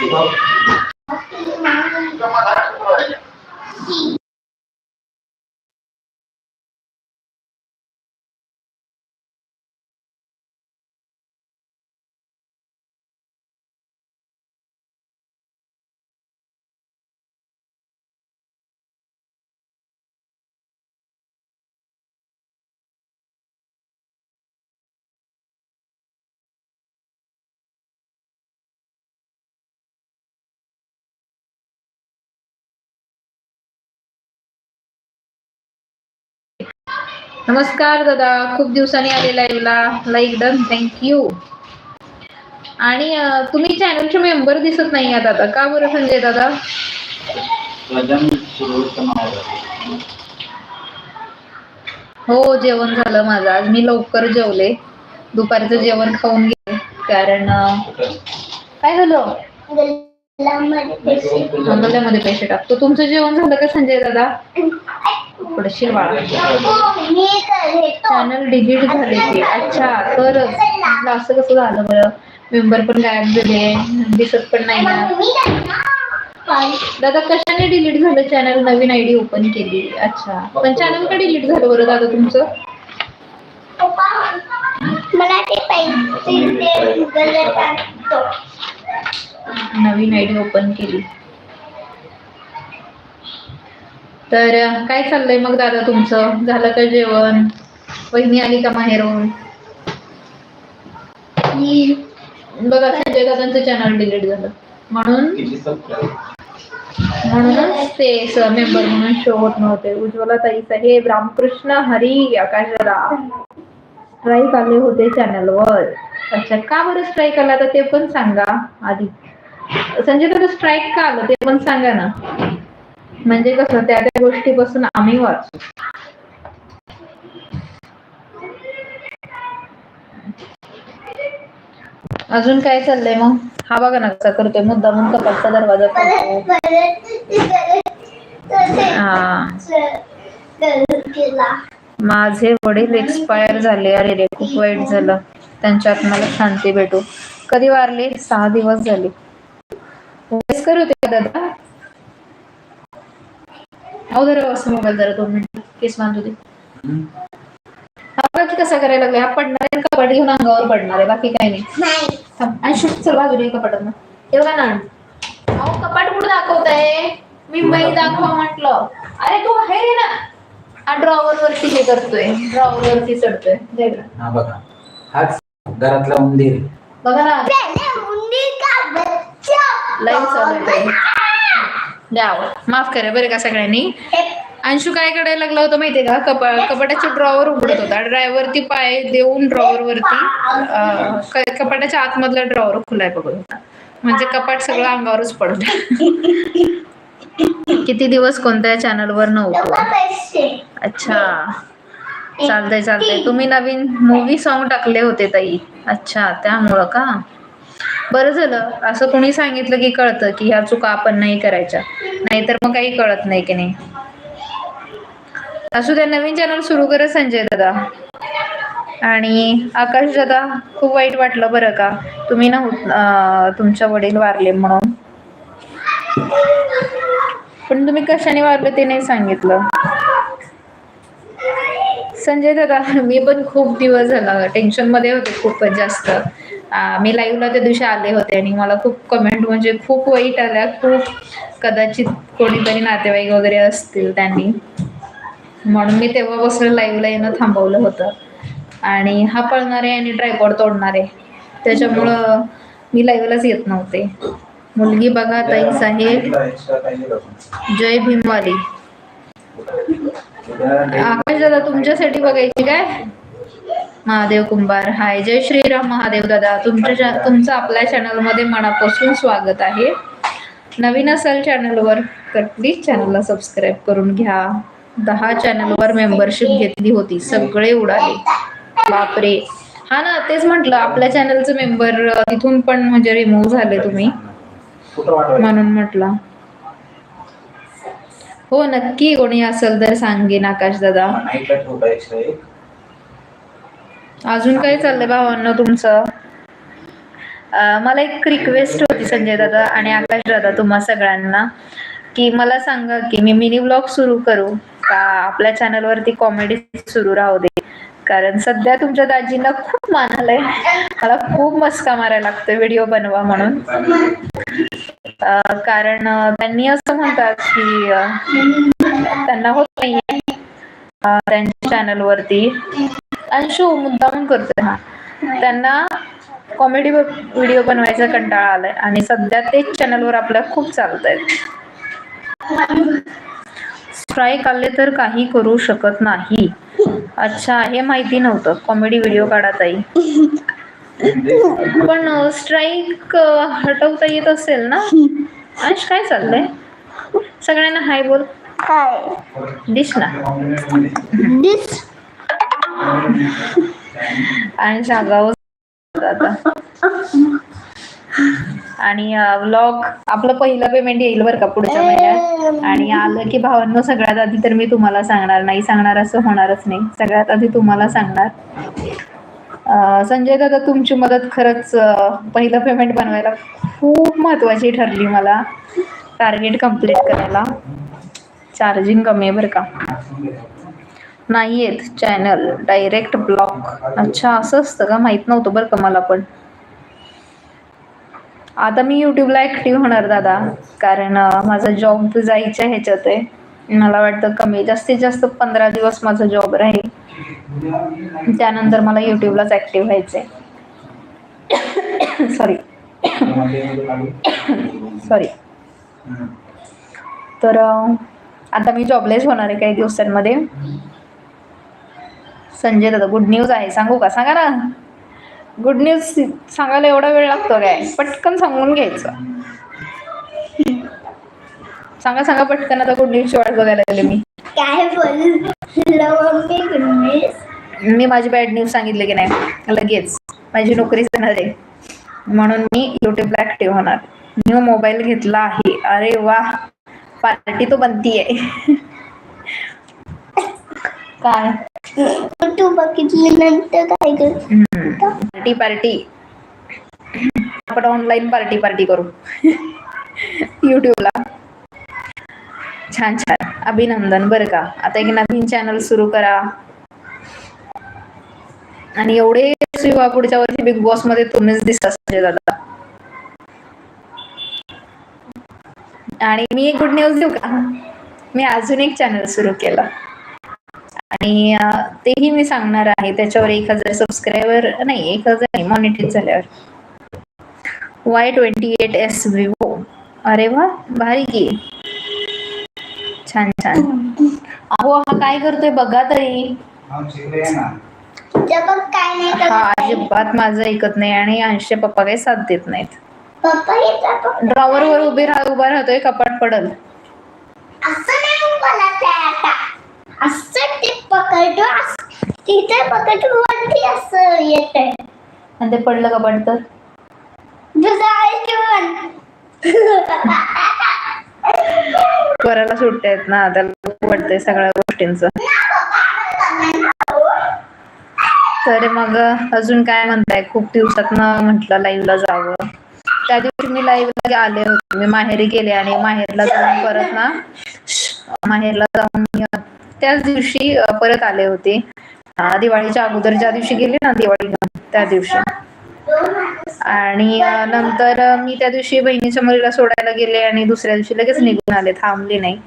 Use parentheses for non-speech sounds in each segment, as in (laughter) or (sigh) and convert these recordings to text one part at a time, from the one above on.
đúng không? नमस्कार दादा खूप दिवसांनी आलेला आहे लाईक डन थँक्यू आणि तुम्ही चॅनलचे मेंबर दिसत नाही आहात आता. का बरं संजय दादा? हो जेवण झालं माझं. आज मी लवकर जेवले. दुपारचं जेवण खाऊन गेले. कारण काय झालं? मंगल्यामध्ये पैसे टाकतो तुमचं जेवण झालं का संजय दादा? (laughs) पडशील बाळा. चॅनल डिलीट झाले ते अच्छा म्हटलं असं कसं झालं बरं? मेंबर पण गायब झाले. दिसत पण नाही ना. दादा कशाने डिलीट झालं चॅनल नवीन आयडी ओपन केली. अच्छा. पण चॅनल का डिलीट झालं बरं दादा तुमचं? मला ते पैसे नवीन आयडी ओपन केली. तर काय चाललंय मग दादा तुमचं? झालं का जेवण? वहिनी आली का माहेरून बघा संजय दादांचं चॅनल डिलीट झालं. म्हणून? म्हणूनच ते मेंबर म्हणून शो होत नव्हते. उज्ज्वला ताई साहेब रामकृष्ण हरी आकाशला स्ट्राईक आले होते चॅनलवर अच्छा का बरं स्ट्राईक आला? तर ते पण सांगा आधी. संजय दादा स्ट्राईक का आलं? ते पण सांगा ना. म्हणजे कसं त्या त्या गोष्टीपासून आम्ही वाचू. अजून काय चाललंय मग? हा बघा ना कसा करतोय. मुद्दा म्हणून कपाटचा दरवाजा करतो हा. माझे वडील एक्सपायर झाले अरे रे खूप वाईट झालं. त्यांच्या आत्म्याला शांती भेटू. कधी वारले? सहा दिवस झाले. वयस्कर होते दादा? अहो जरा असं मोबाईल जरा दोन मिनिट. केस बांधू दे. हा बघा की कसा करायला लागला? हा पडणार आहे कपाट घेऊन अंगावर पडणार आहे बाकी काही नाही. आणि शुट चल बाजूला कपाटात हे बघा ना. अहो कपाट कुठं दाखवताय? मी बाई दाखवा म्हटलं. अरे तू बाहेर ये ना. हा ड्रॉवर वरती हे करतोय. ड्रॉवर वरती चढतोय. हा बघा. हाच घरातला उंदीर. बघा ना. लाईन चालू आहे. द्याव माफ करा बरं का सगळ्यांनी. अंशू काय करायला लागला होता माहितीये का? कपा कपाटाच्या ड्रॉवर उघडत होता. ड्रायवरती पाय देऊन ड्रॉवर वरती कपाटाच्या आतमधला ड्रॉवर खुलाय बघत होता म्हणजे कपाट सगळं अंगावरच पडत किती दिवस कोणत्या चॅनलवर नव्हतो? अच्छा. चालतंय चालतंय. तुम्ही नवीन मूवी सॉन्ग टाकले होते ताई. अच्छा त्यामुळं का? बरं झालं. असं कोणी सांगितलं की कळतं की ह्या चुका आपण नाही करायच्या. नाहीतर मग काही कळत नाही की नाही. असू द्या नवीन चॅनल सुरू करा संजय दादा. आणि आकाश दादा खूप वाईट वाटलं बरं का? तुम्ही ना तुमच्या वडील वारले म्हणून. पण तुम्ही कशाने वारले ते नाही सांगितलं. संजय दादा मी पण खूप दिवस झाला टेन्शनमध्ये होते खूपच जास्त. मी लाईव्हला त्या दिवशी आले होते आणि मला खूप कमेंट म्हणजे खूप वाईट आल्या. खूप कदाचित कोणीतरी नातेवाईक वगैरे असतील त्यांनी. म्हणून मी तेव्हापासून लाईव्हला येणं थांबवलं होतं. आणि हा पळणारे आणि ट्रायपॉड तोडणारे. त्याच्यामुळं मी लाईव्हलाच येत नव्हते. मुलगी बघा ताई साहेब. जय भीमवाली. आकाश दादा तुमच्यासाठी बघायची काय? महादेव कुंभार. हाय जय श्रीराम महादेव दादा. तुमच्या तुमचं आपल्या चॅनलमध्ये मनापासून स्वागत आहे. नवीन असाल चॅनलवर तर प्लीज चॅनलला सबस्क्राईब करून घ्या. दहा चॅनलवर मेंबरशिप घेतली होती सगळे उडाले. बापरे. हा ना तेच म्हटलं आपल्या चॅनलचं मेंबर तिथून पण म्हणजे रिमूव्ह झाले तुम्ही. म्हणून म्हटलं. हो नक्की कोणी असेल तर सांगेन आकाश दादा. अजून काय चाललंय भावांना तुमचं? मला एक रिक्वेस्ट होती संजय दादा आणि आकाश दादा तुम्हा सगळ्यांना की मला सांगा की मी मिनी ब्लॉग सुरू करू का आपल्या चॅनलवरती कॉमेडी सुरू राहू दे? कारण सध्या तुमच्या दाजींना खूप मान आलंय. मला खूप मस्का मारायला लागतोय व्हिडिओ बनवा म्हणून. कारण त्यांनी असं म्हणतात की त्यांना होत नाहीये त्यांच्या चॅनलवरती अंशू मुद्दामून करतोय हा. त्यांना कॉमेडी व्हिडिओ बनवायचा कंटाळा आलाय आणि सध्या तेच चॅनलवर आपल्या खूप चालत आहेत स्ट्राईक आले तर काही करू शकत नाही. अच्छा हे माहिती नव्हतं. कॉमेडी व्हिडिओ काढत आई पण स्ट्राईक हटवता येत असेल ना? अंश काय चाललंय? सगळ्यांना हाय बोल. काय दिस ना दिस आणि सांगावं आता. आणि व्लॉग आपलं पहिलं पेमेंट येईल बरं का पुढच्या महिन्यात. आणि आलं की भावांनो सगळ्यात आधी तर मी तुम्हाला सांगणार नाही सांगणार असं होणारच नाही. सगळ्यात आधी तुम्हाला सांगणार. संजय दादा तुमची मदत खरंच पहिलं पेमेंट बनवायला खूप महत्वाची ठरली मला. टार्गेट कंप्लीट करायला. चार्जिंग कमी आहे बरं का. नाही आहेत चॅनल डायरेक्ट ब्लॉक. अच्छा असं असतं का? माहीत नव्हतं बरं का मला पण. आता मी यूट्यूबला ॲक्टिव्ह होणार दादा. कारण माझा जॉब जायच्या ह्याच्यात आहे. मला वाटतं कमी जास्तीत जास्त पंधरा दिवस माझा जॉब राहील. त्यानंतर मला युट्यूबलाच ॲक्टिव्ह व्हायचं आहे सॉरी सॉरी तर आता मी जॉबलेस होणार आहे काही दिवसांमध्ये. संजय दादा गुड न्यूज आहे. सांगू का? सांगा ना. गुड न्यूज सांगायला एवढा वेळ लागतो काय? पटकन सांगून घ्यायचं. सांगा सांगा पटकन आता गुड न्यूजची वाट बघायला लागले मी. काय गुडनेस मी माझी बॅड न्यूज सांगितले की नाही? लगेच. माझी नोकरी जाणार आहे. म्हणून मी यूट्यूबला ॲक्टिव्ह होणार. न्यू मोबाईल घेतला आहे. अरे वा पार्टी तो बनती आहे काय? तू बघितल्यानंतर काय कर. Party party. आपण ऑनलाईन पार्टी पार्टी करू. युट्यूबला छान छान. अभिनंदन बरं का. आता एक नवीन चॅनल सुरू करा. आणि एवढे युवा पुढच्या वर्षी बिग बॉसमध्ये तुम्हीच दिसता दादा. आणि मी एक गुड न्यूज देऊ का? मी अजून एक चॅनल सुरू केलं. आणि तेही मी सांगणार आहे. त्याच्यावर एक हजार सबस्क्रायबर नाही एक हजार नाही मॉनिटाईज झाल्यावर. Y twenty eight S Vivo अरे वा भारी की. छान छान. अहो हा काय करतोय बघा तरी. हा. अजिबात माझं ऐकत नाही आणि अंशचे पप्पा काही साथ देत नाहीत. ड्रॉवर वर उभे राह उभा राहतोय कपाट पडल. असं ते पकडतो असं- तिथे पकडतो वरती असं येत आणि ते पडलं तुझं आयुष्यमान करायला सुट्ट्या आहेत ना त्याला वाटतंय सगळ्या गोष्टींचं. तर मग अजून काय म्हणताय? खूप दिवसात म्हटलं लाईव्हला जावं. त्या दिवशी मी लाईव्हला आले होते. मी माहेरी गेले आणि माहेरला जाऊन परत ना माहेरला जाऊन त्याच दिवशी परत आले होते. दिवाळीच्या अगोदर ज्या दिवशी गेले ना दिवाळी त्या दिवशी. आणि नंतर मी त्या दिवशी बहिणीच्या मुलीला सोडायला गेले आणि दुसऱ्या दिवशी लगेच निघून आले. थांबले नाही.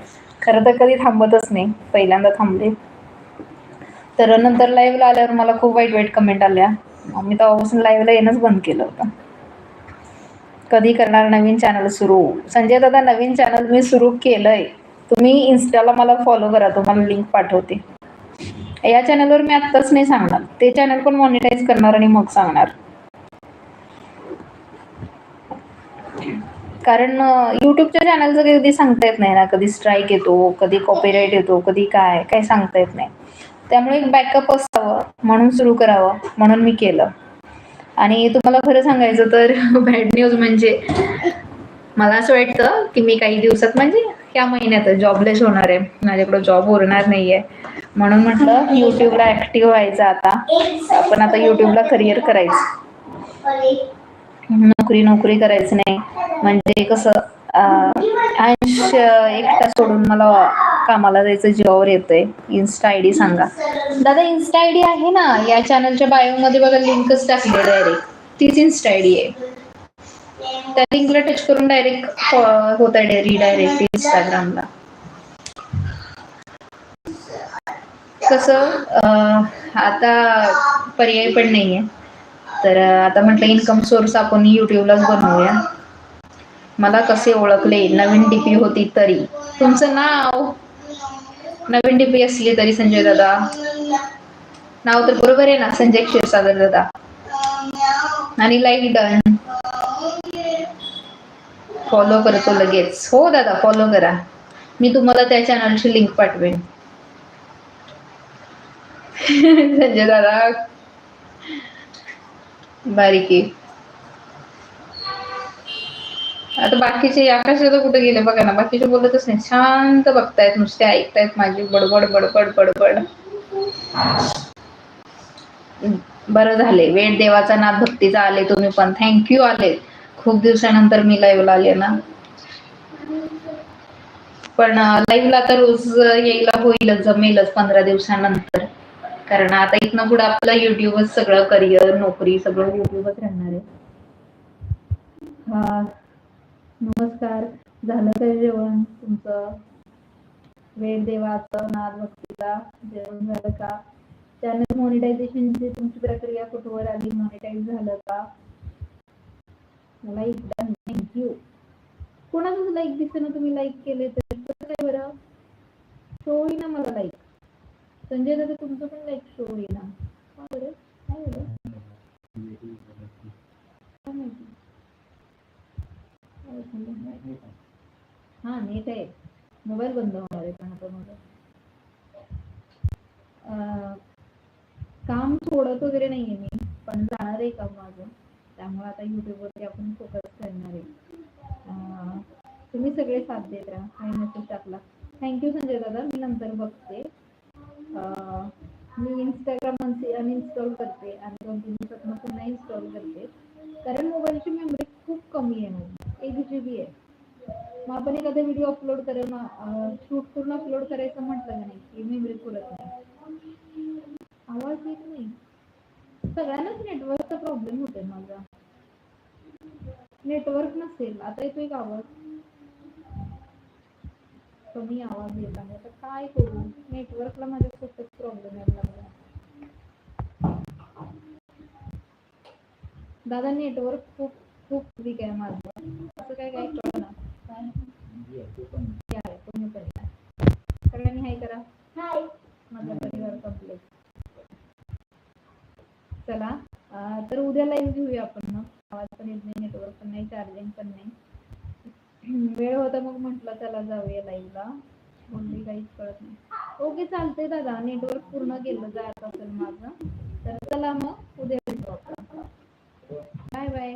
खरं तर कधी थांबतच नाही. पहिल्यांदा थांबले. तर नंतर लाईव्हला आल्यावर मला खूप वाईट वाईट कमेंट आल्या. मी तेव्हापासून लाईव्हला येणंच बंद केलं होतं. कधी करणार नवीन चॅनल सुरू? संजय दादा नवीन चॅनल मी सुरू केलंय. तुम्ही इन्स्टाला मला फॉलो करा तुम्हाला लिंक पाठवते. या चॅनलवर मी आत्ताच नाही सांगणार. ते चॅनल पण मॉनिटाईज करणार आणि मग सांगणार. कारण युट्यूबच्या चॅनलचं कधी सांगता येत नाही ना कधी स्ट्राईक येतो कधी कॉपीराईट येतो कधी काय काय सांगता येत नाही. त्यामुळे एक बॅकअप असावं म्हणून सुरू करावं म्हणून मी केलं. आणि तुम्हाला खरं सांगायचं तर (laughs) बॅड न्यूज म्हणजे मला असं वाटतं की मी काही दिवसात म्हणजे या महिन्यात जॉबलेस होणार आहे. माझ्याकडं जॉब उरणार नाही आहे म्हणून म्हटलं यूट्यूबला ॲक्टिव्ह व्हायचं आता. आपण आता यूट्यूबला करिअर करायचं. नोकरी नोकरी करायचं नाही. म्हणजे कसं अंश एकटा सोडून मला कामाला जायचं जीवावर येतंय. इन्स्टा आय डी सांगा. दादा इन्स्टा आय डी आहे ना? या चॅनलच्या बायोमध्ये बघा लिंकच टाकली डायरेक्ट तीच इन्स्टा आय डी आहे. त्या लिंकला टच करून डायरेक्ट होत आहे रिडायरेक्ट इंस्टाग्रामला कसं आता पर्याय पण नाहीये. तर आता म्हटलं इन्कम सोर्स आपण युट्यूबलाच बनवूया. मला कसे ओळखले नवीन डीपी होती तरी. तुमचं नाव? नवीन डीपी असली तरी संजय दादा. नाव तर बरोबर आहे ना संजय क्षीरसागर दादा. आणि लाईक डन फॉलो करतो लगेच. हो दादा फॉलो करा. मी तुम्हाला त्या चॅनलची लिंक पाठवेन. (laughs) संजय दादा. बारीकी. आता बाकीचे आकाशात कुठे गेले? बघा ना बाकीचे बोलतच नाही. शांत बघतायत नुसते ऐकतायत माझी. बडबड बडबड बडबड. बरं झाले. वेळ देवाचा नाद भक्तीचा आले तुम्ही पण. थँक्यू आले. खूप दिवसानंतर मी लाईव्हला आले ना. पण लाईव्हला तर रोज यायला होईलच जमेलच पंधरा दिवसानंतर. कारण आता इथनं पुढे आपलं युट्यूबच सगळं करिअर नोकरी सगळं युट्यूबच राहणार आहे. हा. नमस्कार. झालं काय जेवण तुमचं? वेळ देवाचं नाद भक्तीला जेवण झालं का? चॅनल मॉनिटायझेशनची तुमची प्रक्रिया कुठवर आली? मॉनिटाईज झालं का? लाईक डन थँक्यू कोणाचं लाईक दिसतं ना तुम्ही लाईक केले तर? कसं काय बरं? शो ना मला लाईक संजय दादा तुमचं पण लाईक शो होईल का बरं काय बरं काय माहिती काय झालं? हा नेट आहे मोबाईल बंद होणार आहे पण आता माझा अं, काम सोडत वगैरे नाहीये मी पण जाणार आहे काम माझं त्यामुळे आता युट्यूबवरती आपण फोकस करणार आहे अं, तुम्ही सगळे साथ देत राहा काही मेसेज टाकला थँक्यू संजय दादा. मी नंतर बघते. मी इंस्टाग्राम अनइन्स्टॉल करते आणि दोन तीन दिवसात मग पुन्हा इन्स्टॉल करते. कारण मोबाईलची मेमरी खूप कमी आहे माझी. एक जी बी आहे. मग आपण एखादा व्हिडिओ अपलोड करणं शूट करून अपलोड करायचं म्हटलं का नाही की मेमरी पुरत नाही. आवाज येत नाही. सगळ्यांनाच नेटवर्कचा प्रॉब्लेम होतोय माझा. नेटवर्क नसेल. आता येतोय का आवाज? कमी आवाज येत आहे. आता काय करू? नेटवर्कला माझ्या खूपच प्रॉब्लेम यायला लागला. दादा नेटवर्क खूप खूप वीक आहे माझं. असं काय काय कळणार काय पण सगळ्यांनी हाय करा. हाय माझा परिवार कंप्लीट चला तर उद्या लाईव्ह घेऊया आपण मग. आवाज पण येत नाही नेटवर्क पण नाही चार्जिंग पण नाही. वेळ होता मग म्हटलं चला जाऊया लाईव्हला कोणती काहीच कळत नाही. ओके चालतंय दादा. नेटवर्क पूर्ण गेलं जात असेल माझं तर चला मग उद्या भेटू आपण. Bye bye.